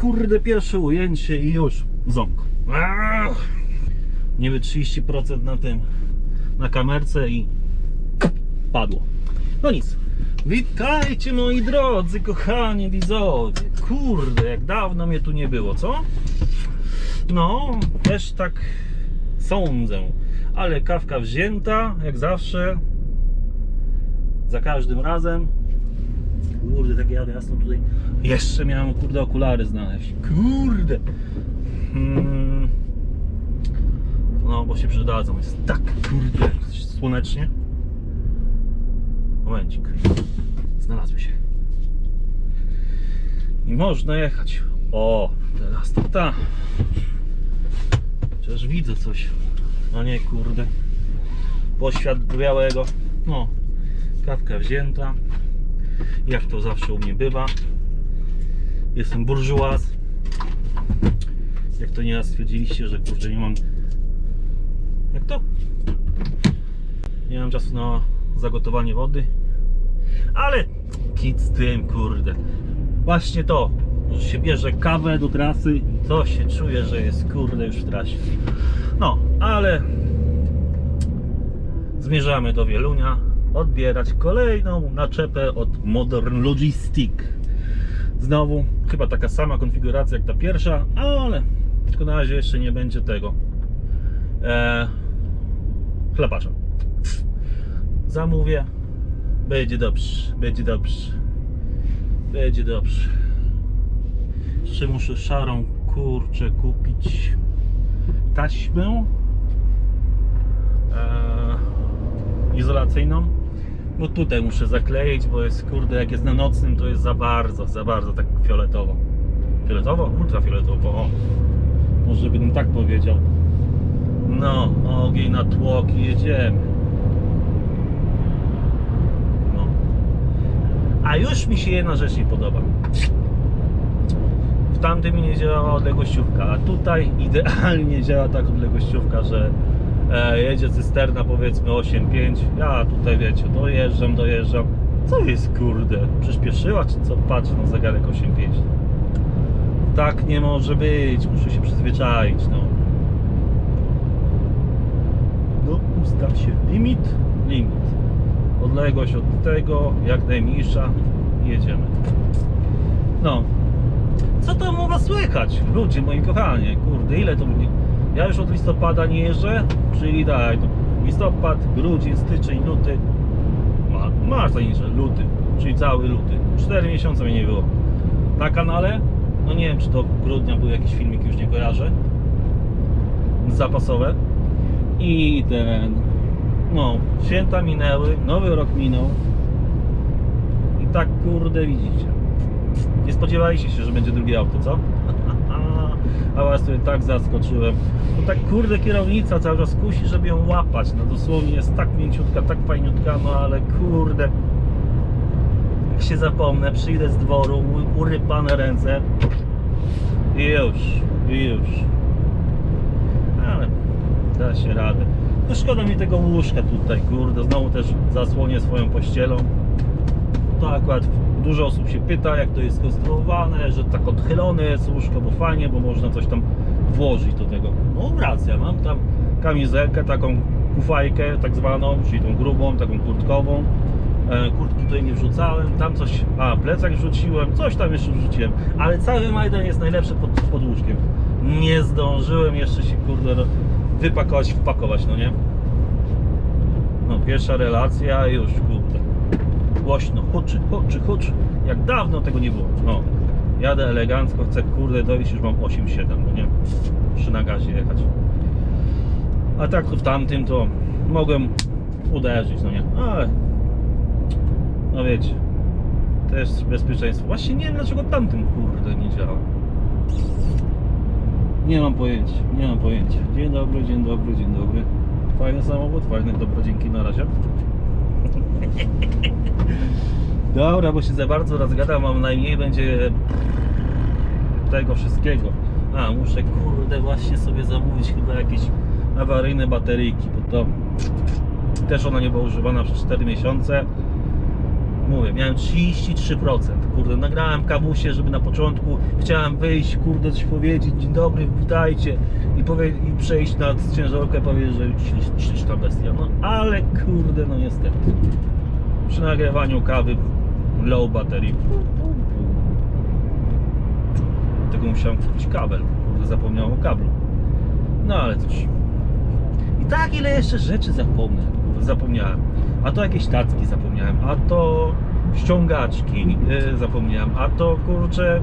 kurde pierwsze ujęcie i już. Ach! Niby 30% na tym, na kamerce i padło. No nic. Witajcie moi drodzy, kochani widzowie. Kurde, jak dawno mnie tu nie było, co? No, też tak sądzę. Ale kawka wzięta, jak zawsze. Za każdym razem. Kurde, tak jadę jasno tutaj. Jeszcze miałem, kurde, okulary znaleźć. Kurde. Hmm. No, bo się przydadzą. Jest tak, kurde, słonecznie. Momencik. Znalazły się. I można jechać. O, teraz to ta. Chociaż widzę coś. No nie, kurde. Poświat białego. No, kawka wzięta. Jak to zawsze u mnie bywa. Jestem burżuaz. Jak to nieraz stwierdziliście, że kurde nie mam. Jak to? Nie mam czasu na zagotowanie wody. Ale kit z tym, kurde. Właśnie to, że się bierze kawę do trasy to się czuje, że jest kurde już w trasie. No, ale zmierzamy do Wielunia odbierać kolejną naczepę od Modern Logistic. Znowu chyba taka sama konfiguracja jak ta pierwsza, ale tylko na razie jeszcze nie będzie tego e, chlapacza. Zamówię. Będzie dobrze, będzie dobrze. Będzie dobrze. Jeszcze muszę szarą kurczę kupić taśmę e, izolacyjną. Bo tutaj muszę zakleić, bo jest kurde, jak jest na nocnym, to jest za bardzo, za bardzo tak fioletowo. Fioletowo? Ultrafioletowo. O. Może bym tak powiedział. No, ogień na tłok i jedziemy. No. A już mi się jedna rzecz nie podoba. W tamtym nie działała odległościówka, a tutaj idealnie działa tak odległościówka, że jedzie cysterna powiedzmy 8,5. Ja tutaj wiecie, dojeżdżam, dojeżdżam. Co jest kurde? Przyspieszyła czy co? Patrzę na zegarek 8,5. Tak nie może być, muszę się przyzwyczaić, no. No, ustaw się. Limit, limit. Odległość od tego, jak najmniejsza. Jedziemy. No. Co tam u was słychać? Ludzie moi kochani, kurde, ile to mnie... Ja już od listopada nie jeżdżę, czyli no, listopad, grudzień, styczeń, luty. Ma, masz to niżej, luty, czyli cały luty. 4 miesiące mnie nie było. Na kanale, no nie wiem czy do grudnia był jakiś filmik, już nie kojarzę. Zapasowe. I ten, no, święta minęły, nowy rok minął. I tak kurde widzicie. Nie spodziewaliście się, że będzie drugie auto, co? A tutaj tak zaskoczyłem. No tak kurde kierownica cały czas kusi, żeby ją łapać. No dosłownie jest tak mięciutka, tak fajniutka, no ale kurde. Jak się zapomnę, przyjdę z dworu, urypane ręce. I już, i już. Ale da się radę. No szkoda mi tego łóżka tutaj, kurde. Znowu też zasłonię swoją pościelą to akurat dużo osób się pyta, jak to jest skonstruowane, że tak odchylone jest łóżko, bo fajnie, bo można coś tam włożyć do tego. No racja, mam tam kamizelkę, taką kufajkę tak zwaną, czyli tą grubą, taką kurtkową. E, Kurtki tutaj nie wrzucałem, tam coś, a plecak wrzuciłem, coś tam jeszcze wrzuciłem, ale cały Majdan jest najlepszy pod, pod łóżkiem. Nie zdążyłem jeszcze się kurde wypakować, wpakować, no nie? No pierwsza relacja już kurde głośno, huczy, huczy, huczy. Jak dawno tego nie było. No, jadę elegancko, chcę kurde dojść, już mam 8,7, no nie? Przy na gazie jechać. A tak w tamtym to mogłem uderzyć, no nie? Ale, no wiecie, też bezpieczeństwo. Właśnie nie wiem dlaczego tamtym kurde nie działa. Nie mam pojęcia, nie mam pojęcia. Dzień dobry, dzień dobry, dzień dobry. Fajny samochód, fajny, dobra, dzięki, na razie. Dobra, bo się za bardzo rozgadam, mam najmniej będzie tego wszystkiego. A, muszę kurde właśnie sobie zamówić chyba jakieś awaryjne bateryjki, bo to też ona nie była używana przez 4 miesiące. Mówię, miałem 33%. Kurde, nagrałem kawusie, żeby na początku chciałem wyjść, kurde, coś powiedzieć, dzień dobry, witajcie i, powie, i przejść na ciężarówkę, powiedzieć, że śliczna bestia. No ale kurde, no niestety. Przy nagrywaniu kawy low battery. Dlatego musiałem kupić kabel. Kurde, zapomniałem o kablu. No ale cóż. I tak ile jeszcze rzeczy zapomnę. Zapomniałem. A to jakieś tacki zapomniałem. A to ściągaczki yy, zapomniałem. A to kurczę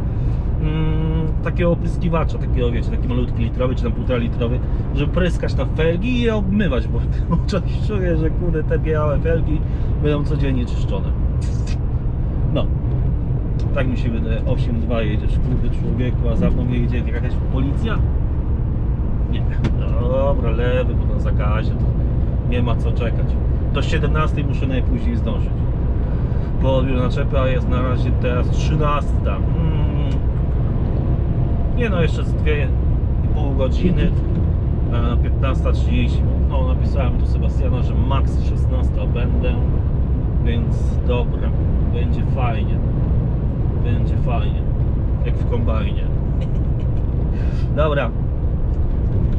mm, takiego opryskiwacza, takiego wiecie, taki malutki litrowy czy tam półtora litrowy, żeby pryskać na felgi i je obmywać, bo coś czuję, że kurde te białe felgi będą codziennie czyszczone. No. Tak mi się wydaje. 8-2 jedziesz, kurde człowieku, a za mną jedzie jakaś policja? Nie. Dobra, lewy, bo na zakazie to nie ma co czekać. Do 17 muszę najpóźniej zdążyć. Po odbiór naczepy, a jest na razie teraz 13. Mm. Nie no, jeszcze z 2,5 godziny. e, 15.30. No, napisałem do Sebastiana, że max 16 będę. Więc dobra, będzie fajnie. Będzie fajnie. Jak w kombajnie. Dobra,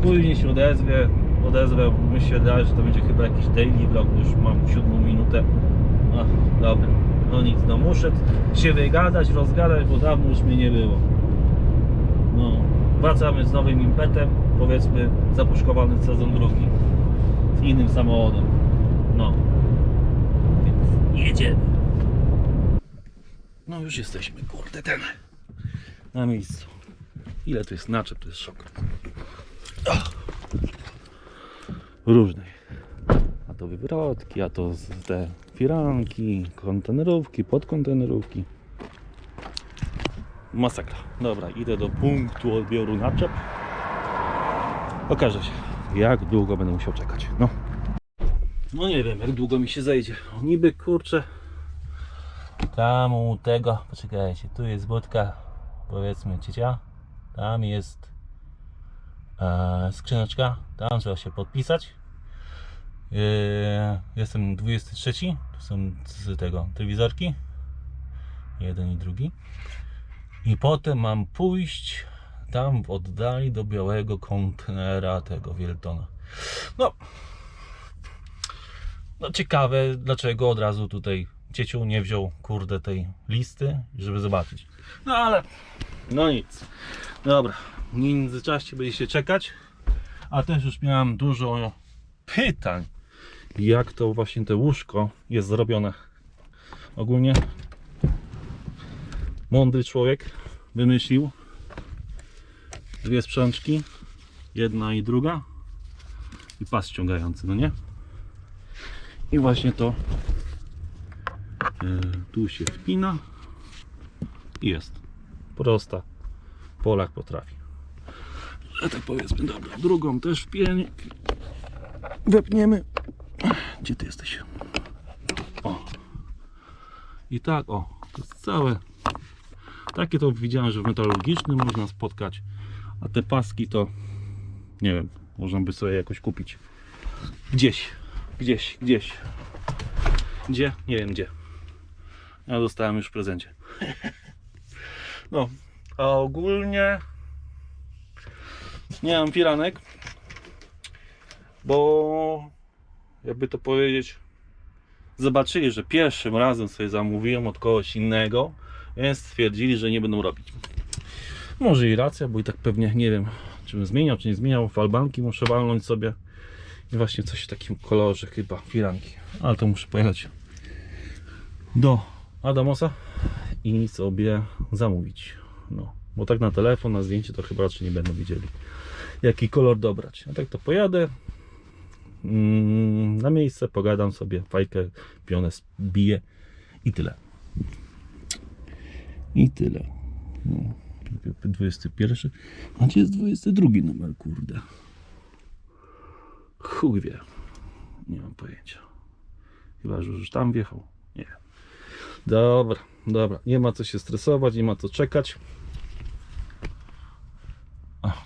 później się odezwie, odezwę, wydaje, że to będzie chyba jakiś daily vlog, bo już mam siódmą minutę. Ach, dobra, no nic, no muszę się wygadać, rozgadać, bo dawno już mnie nie było. No, wracamy z nowym impetem, powiedzmy zapuszkowany sezon drugi, z innym samochodem. No, więc jedziemy. No już jesteśmy, kurde, ten, na miejscu. Ile tu jest naczep, to jest szok różnej. A to wywrotki, a to te firanki, kontenerówki, podkontenerówki. Masakra. Dobra, idę do punktu odbioru naczep. Okaże się, jak długo będę musiał czekać. No. No nie wiem, jak długo mi się zejdzie. Niby kurczę. Tam u tego, poczekajcie, tu jest budka, powiedzmy ciecia. Tam jest e, skrzyneczka, tam trzeba się podpisać. E, jestem 23, tu są z tego telewizorki, jeden i drugi. I potem mam pójść tam w oddali do białego kontenera tego Wieltona. No, no ciekawe, dlaczego od razu tutaj cieciu nie wziął kurde tej listy, żeby zobaczyć. No ale, no nic. Dobra, w międzyczasie będziecie czekać, a też już miałem dużo pytań, jak to właśnie te łóżko jest zrobione. Ogólnie mądry człowiek wymyślił dwie sprzączki, jedna i druga i pas ściągający, no nie? I właśnie to e, tu się wpina i jest. Prosta. Polak potrafi. Że tak powiedzmy, dobra, drugą też wpienie. Wepniemy. Gdzie ty jesteś? O. I tak, o, to jest całe. Takie to widziałem, że w metalurgicznym można spotkać, a te paski to nie wiem, można by sobie jakoś kupić. Gdzieś, gdzieś, gdzieś. Gdzie? Nie wiem gdzie. Ja dostałem już w prezencie. No, a ogólnie nie mam firanek, bo jakby to powiedzieć, zobaczyli, że pierwszym razem sobie zamówiłem od kogoś innego, więc stwierdzili, że nie będą robić. Może i racja, bo i tak pewnie nie wiem, czy bym zmieniał, czy nie zmieniał. Falbanki muszę walnąć sobie i właśnie coś w takim kolorze chyba, firanki. Ale to muszę pojechać do Adamosa i sobie zamówić. No, bo tak na telefon, na zdjęcie to chyba raczej nie będą widzieli, jaki kolor dobrać. A tak to pojadę na miejsce, pogadam sobie, fajkę, pionę biję i tyle. I tyle. No, 21. A gdzie jest 22 numer, kurde? Chuj wie. Nie mam pojęcia. Chyba, że już tam wjechał. Nie. Dobra, dobra. Nie ma co się stresować, nie ma co czekać.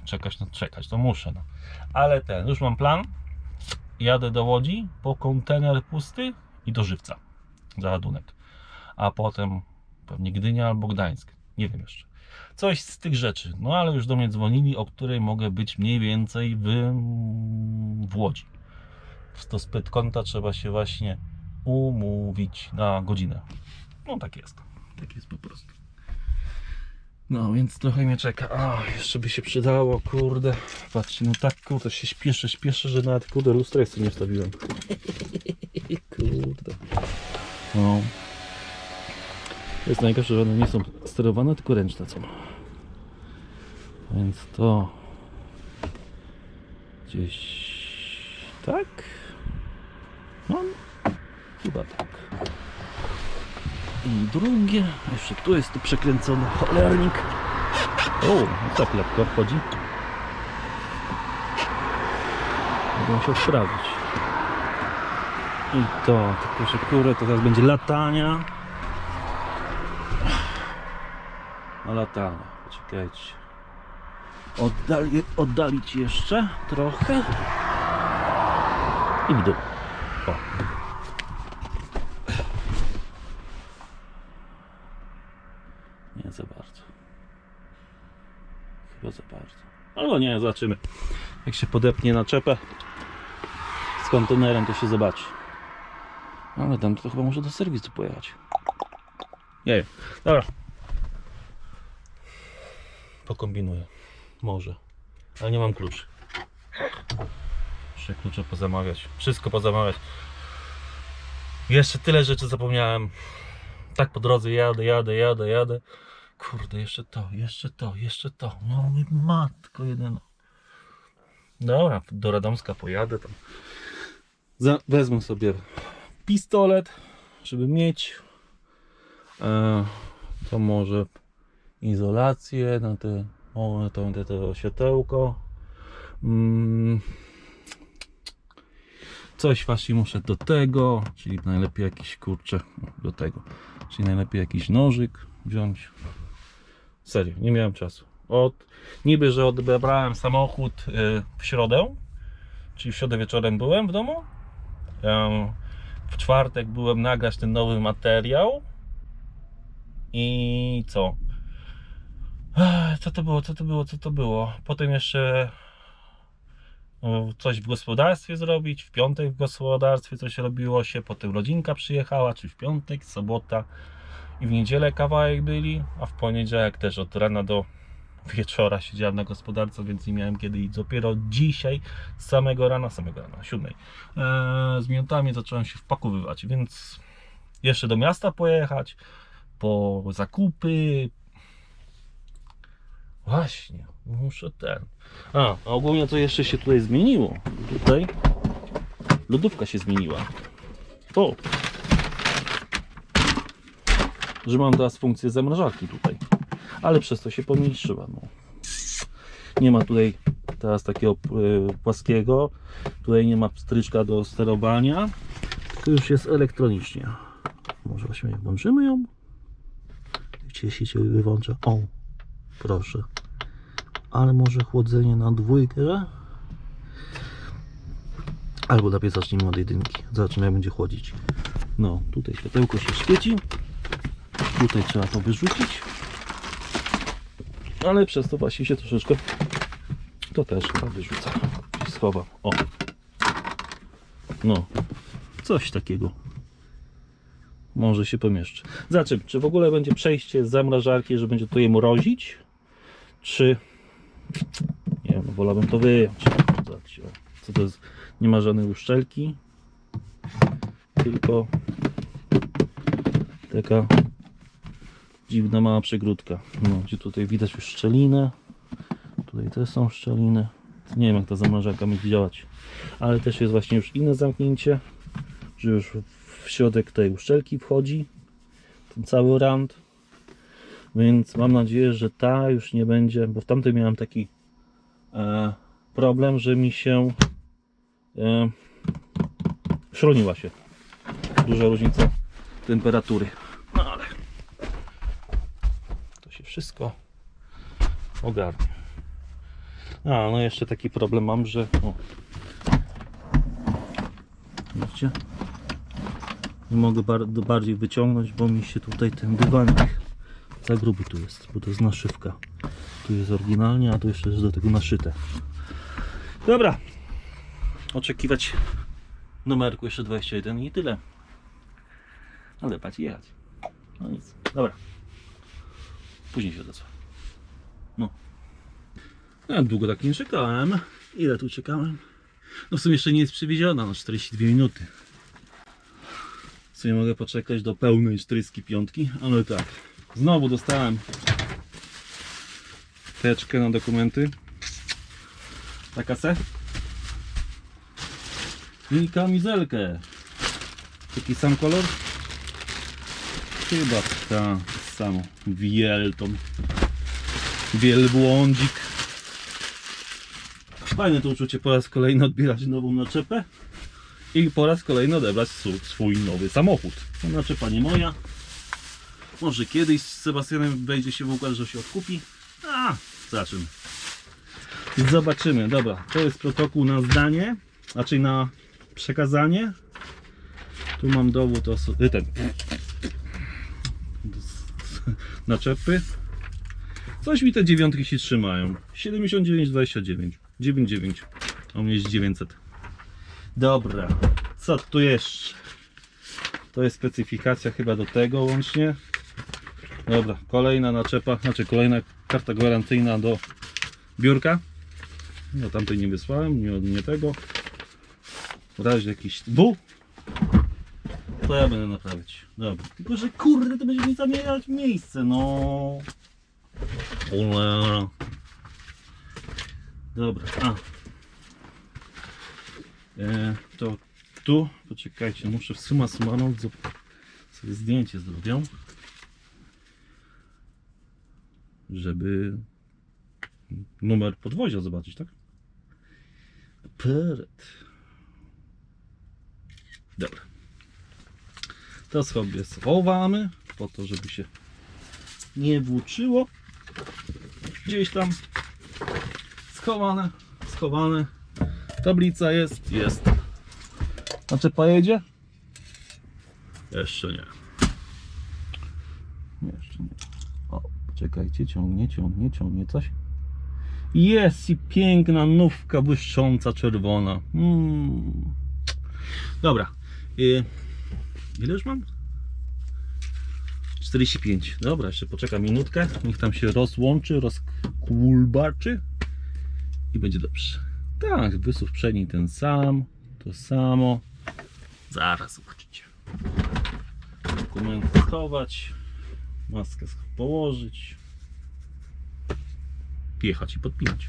Czekać, no czekać, to muszę. No. Ale ten, już mam plan. Jadę do Łodzi po kontener pusty i do żywca. Załadunek. a potem pewnie Gdynia albo Gdańsk. Nie wiem jeszcze. Coś z tych rzeczy. No ale już do mnie dzwonili, o której mogę być mniej więcej w, w Łodzi. To z trzeba się właśnie umówić na godzinę. No tak jest. Tak jest po prostu. No więc trochę mnie czeka. A, jeszcze by się przydało, kurde. Patrzcie, no tak kurde się śpieszę, śpieszę, że nawet kurde lustra jeszcze nie wstawiłem. kurde. No. Jest najgorsze, że one nie są sterowane, tylko ręczne są. Więc to gdzieś tak? No, chyba tak. I drugie, jeszcze tu jest tu przekręcony cholernik. O, no tak lekko wchodzi. Będę musiał sprawdzić. I to, tylko że kurę, to teraz będzie latania. A latania, poczekajcie. Oddali, oddalić jeszcze trochę. I w dół. O. Nie za bardzo. Chyba za bardzo. Albo nie, zobaczymy. Jak się podepnie na czepę z kontenerem, to się zobaczy. Ale tam to chyba może do serwisu pojechać. Nie wiem. Dobra. Pokombinuję. Może. Ale nie mam kluczy. Muszę klucze pozamawiać. Wszystko pozamawiać. Jeszcze tyle rzeczy zapomniałem. Tak po drodze jadę, jadę, jadę, jadę. Kurde, jeszcze to, jeszcze to, jeszcze to. No mówię, matko jedyna. Dobra, do Radomska pojadę tam. Wezmę sobie pistolet, żeby mieć. E, to może izolację na te, o, to, to, to światełko. Mm, coś właśnie muszę do tego, czyli najlepiej jakiś kurczę do tego, czyli najlepiej jakiś nożyk wziąć. Serio, nie miałem czasu. Od, niby, że odebrałem samochód y, w środę, czyli w środę wieczorem byłem w domu. W czwartek byłem nagrać ten nowy materiał. I co? Co to było, co to było, co to było? Potem jeszcze o, coś w gospodarstwie zrobić. W piątek w gospodarstwie coś robiło się. Potem rodzinka przyjechała, czy w piątek, sobota i w niedzielę kawałek byli, a w poniedziałek też od rana do wieczora siedziałem na gospodarce, więc nie miałem kiedy iść. Dopiero dzisiaj, z samego rana, samego rana, siódmej, e, z minutami zacząłem się wpakowywać, więc jeszcze do miasta pojechać, po zakupy. Właśnie, muszę ten. A, a ogólnie to jeszcze się tutaj zmieniło. Tutaj lodówka się zmieniła. O! Że mam teraz funkcję zamrażarki tutaj. Ale przez to się pomniejszyła. No. Nie ma tutaj teraz takiego e, płaskiego. Tutaj nie ma stryczka do sterowania. To już jest elektronicznie. Może właśnie włączymy ją? Gdzie się cię wyłącza? O, proszę. Ale może chłodzenie na dwójkę? Albo lepiej zacznijmy od jedynki. Zobaczymy jak będzie chłodzić. No, tutaj światełko się świeci. Tutaj trzeba to wyrzucić. Ale przez to właśnie się troszeczkę to też chyba wyrzuca. Schowam. O. No. Coś takiego. Może się pomieszczy. Zobaczymy, czy w ogóle będzie przejście z zamrażarki, że będzie to je mrozić, czy nie wiem, no wolałbym to wyjąć. Zobaczcie, co to jest? Nie ma żadnej uszczelki, tylko taka dziwna mała przegródka. No, gdzie tutaj widać już szczelinę. Tutaj też są szczeliny. Nie wiem jak ta zamrażarka będzie działać. Ale też jest właśnie już inne zamknięcie, że już w środek tej uszczelki wchodzi ten cały rand. Więc mam nadzieję, że ta już nie będzie, bo w tamtym miałem taki e, problem, że mi się e, się. Duża różnica temperatury. No ale to się wszystko ogarnie. A, no jeszcze taki problem mam, że o, widzicie? Nie mogę bar bardziej wyciągnąć, bo mi się tutaj ten dywanik za gruby tu jest, bo to jest naszywka. Tu jest oryginalnie, a tu jeszcze jest do tego naszyte. Dobra. Oczekiwać numerku jeszcze 21 i tyle. Ale patrz jechać. No nic. Dobra. Później się odezwę. No. Ja długo tak nie czekałem. Ile tu czekałem? No w sumie jeszcze nie jest przywieziona, no 42 minuty. W sumie mogę poczekać do pełnej 45, ale tak. Znowu dostałem teczkę na dokumenty. Taka se. I kamizelkę. Taki sam kolor? Chyba ta samo. Wielton. Wielbłądzik. Fajne to uczucie po raz kolejny odbierać nową naczepę i po raz kolejny odebrać swój, nowy samochód. Naczepa nie moja. Może kiedyś z Sebastianem wejdzie się w układ, że się odkupi. A, zobaczymy. Zobaczymy. Dobra, to jest protokół na zdanie, raczej na przekazanie. Tu mam dowód oso- y, ten. Naczepy. Coś mi te dziewiątki się trzymają. 79,29. 99. A mnie jest 900. Dobra. Co tu jeszcze? To jest specyfikacja chyba do tego łącznie. Dobra, kolejna naczepa, znaczy kolejna karta gwarancyjna do biurka. No tamtej nie wysłałem, nie, nie tego. W razie jakiś bu. To ja będę naprawiać. Dobra. Tylko, że kurde, to będzie mi zamieniać miejsce, no. Cholera. Dobra, a. E, to tu, poczekajcie, muszę w suma summarum sobie zdjęcie zrobię. Żeby numer podwozia zobaczyć, tak? Peret. Dobra. To sobie schowamy, po to, żeby się nie włóczyło. Gdzieś tam schowane, schowane. Tablica jest, jest. Znaczy pojedzie? Jeszcze nie. Jeszcze nie. O, poczekajcie, ciągnie, ciągnie, ciągnie coś. Jest i piękna nówka błyszcząca czerwona. Mm. Dobra. Y, ile już mam? 45. Dobra, jeszcze poczekam minutkę. Niech tam się rozłączy, rozkulbaczy i będzie dobrze. Tak, wysuw przedni ten sam, to samo. Zaraz zobaczycie. Dokumenty schować, maskę położyć, jechać i podpinać.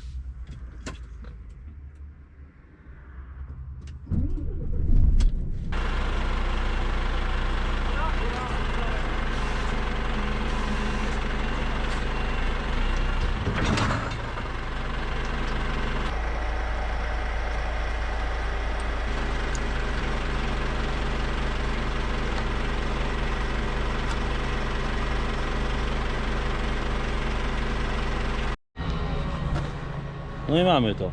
No i mamy to.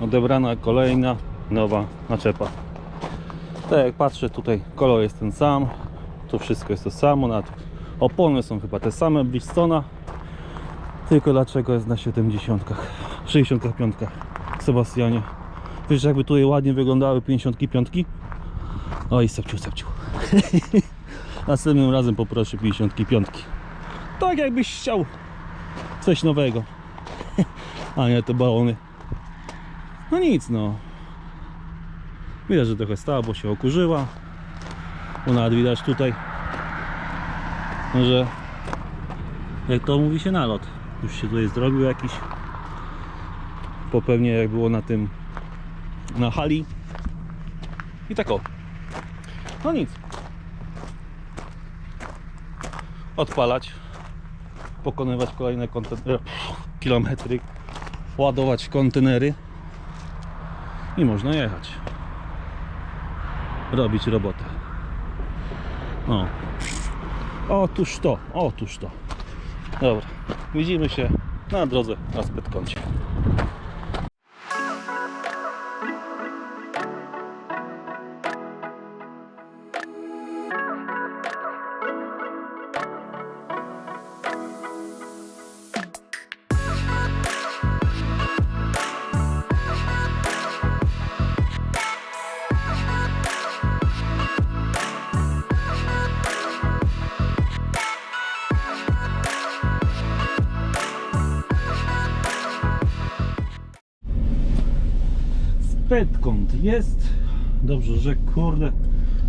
Odebrana kolejna nowa naczepa. Tak jak patrzę tutaj kolor jest ten sam. Tu wszystko jest to samo. Nawet opony są chyba te same Bristona. Tylko dlaczego jest na 70, 65 Sebastianie. Wiesz jakby tutaj ładnie wyglądały 55? Oj, sepciu, sepciu. Następnym razem poproszę 55. Tak jakbyś chciał coś nowego. A nie te balony. No nic no. Widać, że trochę stała, bo się okurzyła. Bo nawet widać tutaj, że jak to mówi się nalot. Już się tutaj zrobił jakiś. Po pewnie jak było na tym na hali. I tak o. No nic. Odpalać. Pokonywać kolejne kilometry ładować kontenery i można jechać. Robić robotę. No. Otóż to, otóż to. Dobra, widzimy się na drodze na Spytkącie. petkąt jest. Dobrze, że kurde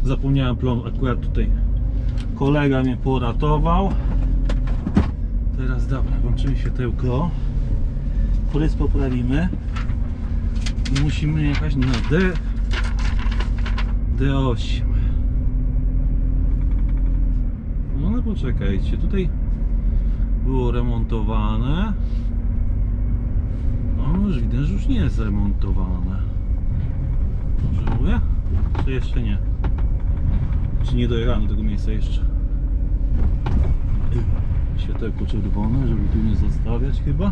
zapomniałem plon. Akurat tutaj kolega mnie poratował. Teraz dobra, włączymy światełko. Prys poprawimy. I musimy jechać na D D8. No ale poczekajcie, tutaj było remontowane. No już widać, że już nie jest remontowane. Mówię? Czy jeszcze nie? Czy nie dojechałem do tego miejsca jeszcze? Światełko czerwone, żeby tu nie zostawiać chyba.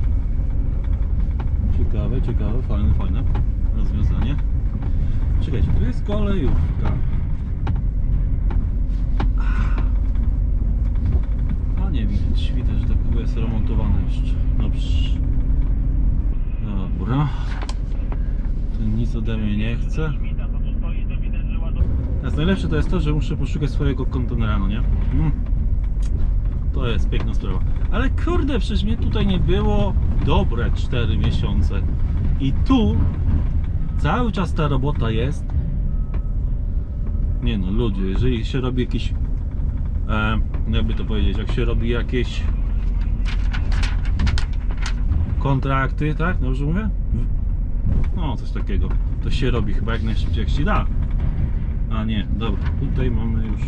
Ciekawe, ciekawe, fajne, fajne rozwiązanie. Czekajcie, tu jest kolejówka. A nie widać, widać, że tak chyba jest remontowane jeszcze. Dobrze. Dobra. Ten nic ode mnie nie chce. Teraz najlepsze to jest to, że muszę poszukać swojego kontenera, no nie? Mm. To jest piękna sprawa. Ale kurde, przecież mnie tutaj nie było dobre 4 miesiące. I tu cały czas ta robota jest. Nie no, ludzie, jeżeli się robi jakiś. E, jakby to powiedzieć, jak się robi jakieś kontrakty, tak? Dobrze mówię? No, coś takiego. To się robi chyba jak najszybciej jak się da. A nie, dobra, tutaj mamy już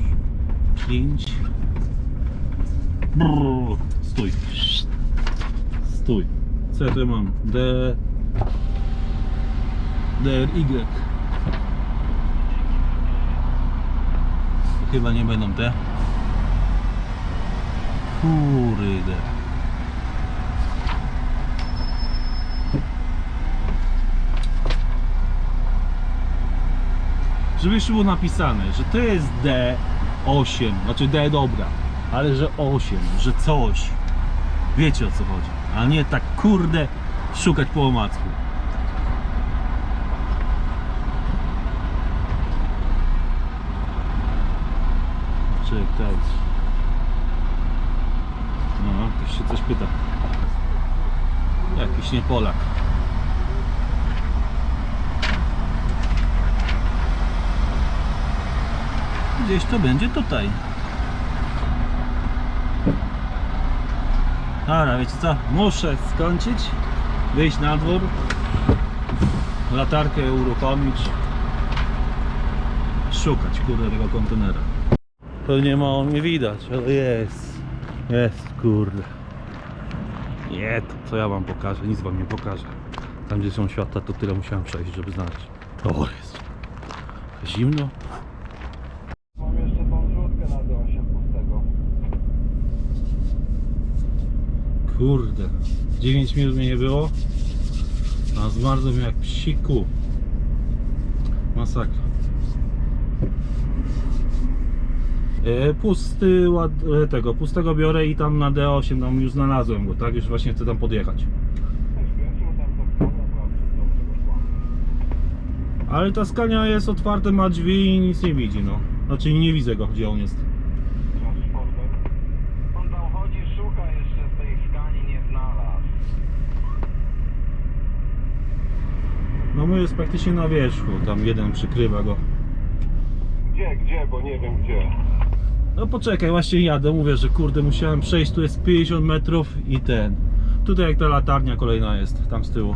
5. Brrr, Stój. Stój. Co ja tu mam? D. DRY. Chyba nie będą te. Kurde. Żeby było napisane, że to jest D8, znaczy D dobra, ale że 8, że coś. Wiecie o co chodzi. A nie tak kurde szukać po omacku. Czekajcie. No, ktoś się coś pyta. Jakiś nie Polak. Gdzieś to będzie tutaj. Dobra, wiecie co? Muszę skończyć, wyjść na dwór, latarkę uruchomić, szukać kurde tego kontenera. Pewnie mało mnie widać, ale jest, jest kurde. Nie, to co ja wam pokażę, nic wam nie pokażę. Tam gdzie są światła, to tyle musiałem przejść, żeby znaleźć. O jest. Zimno. Mam jeszcze tą wrzutkę na D8 pustego. Kurde, 9 minut mnie nie było, a zmarzłem jak psiku. Masakra. E, pusty ład, e, tego, pustego biorę i tam na D8 tam już znalazłem go, tak? Już właśnie chcę tam podjechać. Ale ta skania jest otwarte, ma drzwi i nic nie widzi, no. Znaczy nie widzę go, gdzie on jest. Transporter. On tam chodzi, szuka jeszcze tej skani, nie znalazł. No mój jest praktycznie na wierzchu, tam jeden przykrywa go. Gdzie, gdzie, bo nie wiem gdzie. No poczekaj, właśnie jadę, mówię, że kurde musiałem przejść, tu jest 50 metrów i ten. Tutaj jak ta latarnia kolejna jest, tam z tyłu.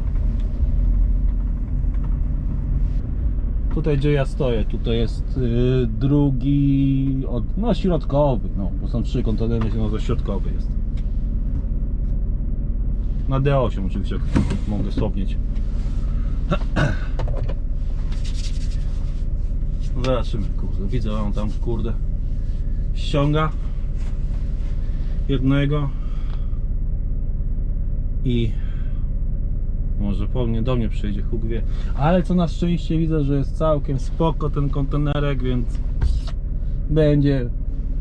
Tutaj gdzie ja stoję, tutaj jest y, drugi, od, no środkowy, no bo są trzy kontenery, no to środkowy jest. Na D8 oczywiście mogę stopnieć. Zobaczymy, kurde, widzę on tam, kurde, ściąga jednego i może po mnie, do mnie przyjdzie, Huk wie. Ale co na szczęście widzę, że jest całkiem spoko ten kontenerek, więc będzie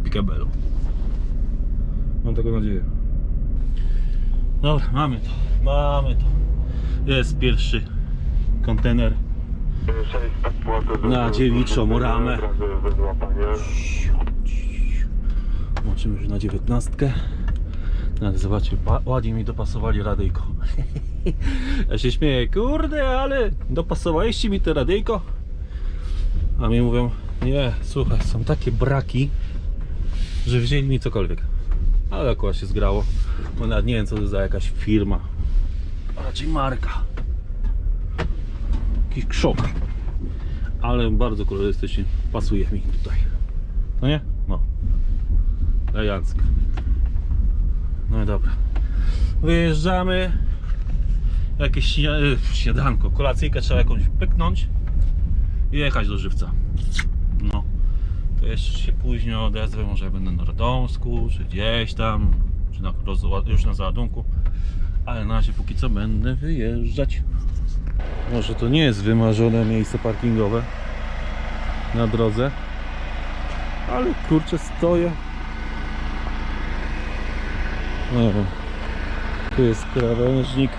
pikabelu. Mam taką nadzieję. Dobra, mamy to, mamy to. Jest pierwszy kontener. Na dziewiczą ramę. Łączymy już na dziewiętnastkę. No, ale zobaczcie, ładnie mi dopasowali radyjko. Ja się śmieję, kurde, ale dopasowaliście mi te radyjko? A mi mówią, nie, słuchaj, są takie braki, że wzięli mi cokolwiek. Ale akurat się zgrało, bo nawet nie wiem co to za jakaś firma, raczej marka. Jakiś krzok. Ale bardzo kolorystycznie pasuje mi tutaj. No nie? No. Elegancko. No i dobra. Wyjeżdżamy. Jakieś y, śniadanko, kolacyjkę trzeba jakąś pyknąć i jechać do żywca. No. To jeszcze się później odezwę, może będę na Radomsku, czy gdzieś tam, czy na, już na załadunku. Ale na razie póki co będę wyjeżdżać. Może to nie jest wymarzone miejsce parkingowe na drodze, ale kurczę stoję. Wiem. Tu jest krawężnik.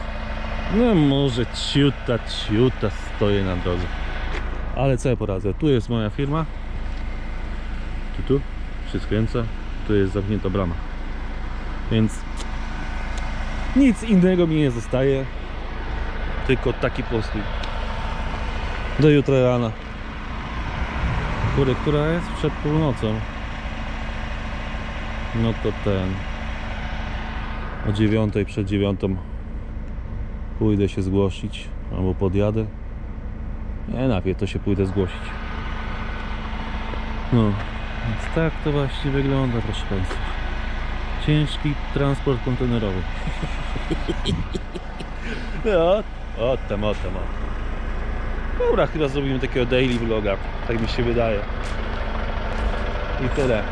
No może ciuta, ciuta stoję na drodze. Ale co ja poradzę? Tu jest moja firma. Tu, tu się skręca. Tu jest zamknięta brama. Więc nic innego mi nie zostaje. Tylko taki postój. Do jutra rana. Kurde, która jest? Przed północą. No to ten. O dziewiątej, przed dziewiątą pójdę się zgłosić. Albo podjadę. Nie, najpierw to się pójdę zgłosić. No, więc tak to właśnie wygląda, proszę Państwa. Ciężki transport kontenerowy. No, o tam, o tam, o. Dobra, chyba zrobimy takiego daily vloga. Tak mi się wydaje. I tyle.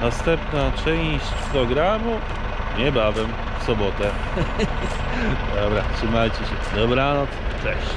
Następna część programu niebawem, w sobotę. Dobra, trzymajcie się. Dobranoc, cześć.